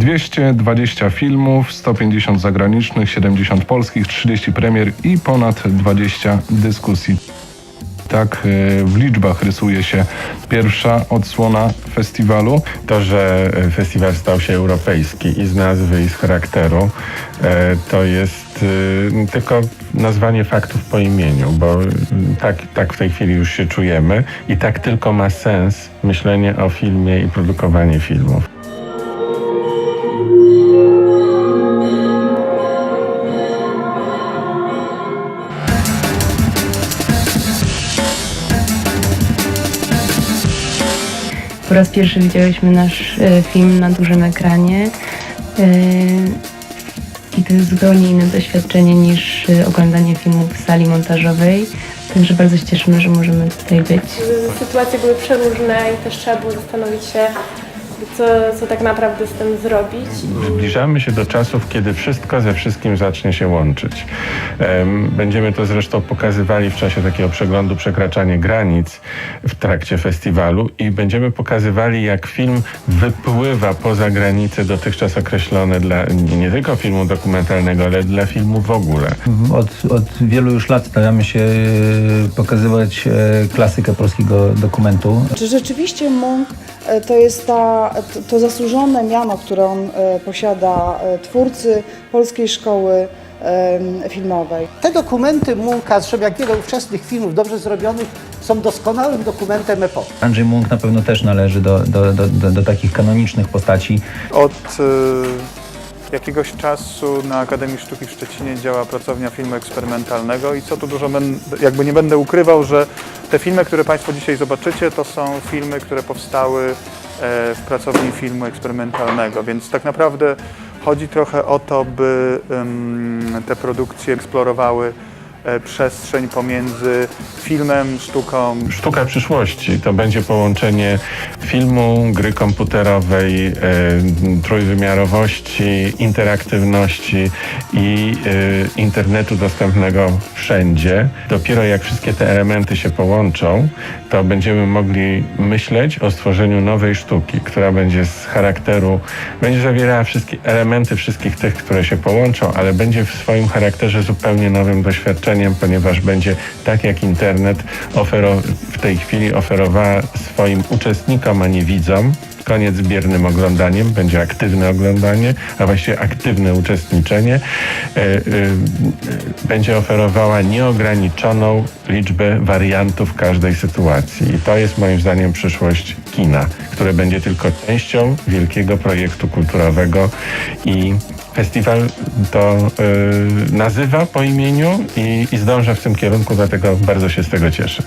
220 filmów, 150 zagranicznych, 70 polskich, 30 premier i ponad 20 dyskusji. Tak e, w liczbach rysuje się pierwsza odsłona festiwalu. To, że e, festiwal stał się europejski i z nazwy, i z charakteru, e, to jest tylko nazwanie faktów po imieniu, bo tak, tak w tej chwili już się czujemy i tak tylko ma sens myślenie o filmie i produkowanie filmów. Po raz pierwszy widziałyśmy nasz e, film na dużym ekranie. e, I to jest zupełnie inne doświadczenie niż e, oglądanie filmu w sali montażowej. Także bardzo się cieszymy, że możemy tutaj być. Sytuacje były przeróżne i też trzeba było zastanowić się, co, co tak naprawdę z tym zrobić. Zbliżamy się do czasów, kiedy wszystko ze wszystkim zacznie się łączyć. Em, Będziemy to zresztą pokazywali w czasie takiego przeglądu Przekraczanie granic w trakcie festiwalu i będziemy pokazywali, jak film wypływa poza granice dotychczas określone dla nie tylko filmu dokumentalnego, ale dla filmu w ogóle. Od, od wielu już lat staramy się e, pokazywać e, klasykę polskiego dokumentu. Czy rzeczywiście Munk e, to jest ta, to, to zasłużone miano, które on e, posiada, e, twórcy polskiej szkoły filmowej? Te dokumenty Munka, zresztą jak wiele ówczesnych filmów dobrze zrobionych, są doskonałym dokumentem epoki. Andrzej Munk na pewno też należy do, do, do, do, do takich kanonicznych postaci. Od e, jakiegoś czasu na Akademii Sztuki w Szczecinie działa pracownia filmu eksperymentalnego i co tu dużo, jakby nie będę ukrywał, że te filmy, które Państwo dzisiaj zobaczycie, to są filmy, które powstały e, w pracowni filmu eksperymentalnego, więc tak naprawdę chodzi trochę o to, by te produkcje eksplorowały przestrzeń pomiędzy filmem, sztuką, Sztuka przyszłości to będzie połączenie filmu, gry komputerowej, e, trójwymiarowości, interaktywności i e, internetu dostępnego wszędzie. Dopiero jak wszystkie te elementy się połączą, to będziemy mogli myśleć o stworzeniu nowej sztuki, która będzie z charakteru, będzie zawierała wszystkie elementy wszystkich tych, które się połączą, ale będzie w swoim charakterze zupełnie nowym doświadczeniem, ponieważ będzie tak jak internet w tej chwili oferowała swoim uczestnikom, a nie widzom, koniec biernym oglądaniem, będzie aktywne oglądanie, a właściwie aktywne uczestniczenie, e, e, e, będzie oferowała nieograniczoną liczbę wariantów każdej sytuacji. I to jest moim zdaniem przyszłość kina, które będzie tylko częścią wielkiego projektu kulturowego i Festiwal to y, nazywa po imieniu i, i zdąża w tym kierunku, dlatego bardzo się z tego cieszę.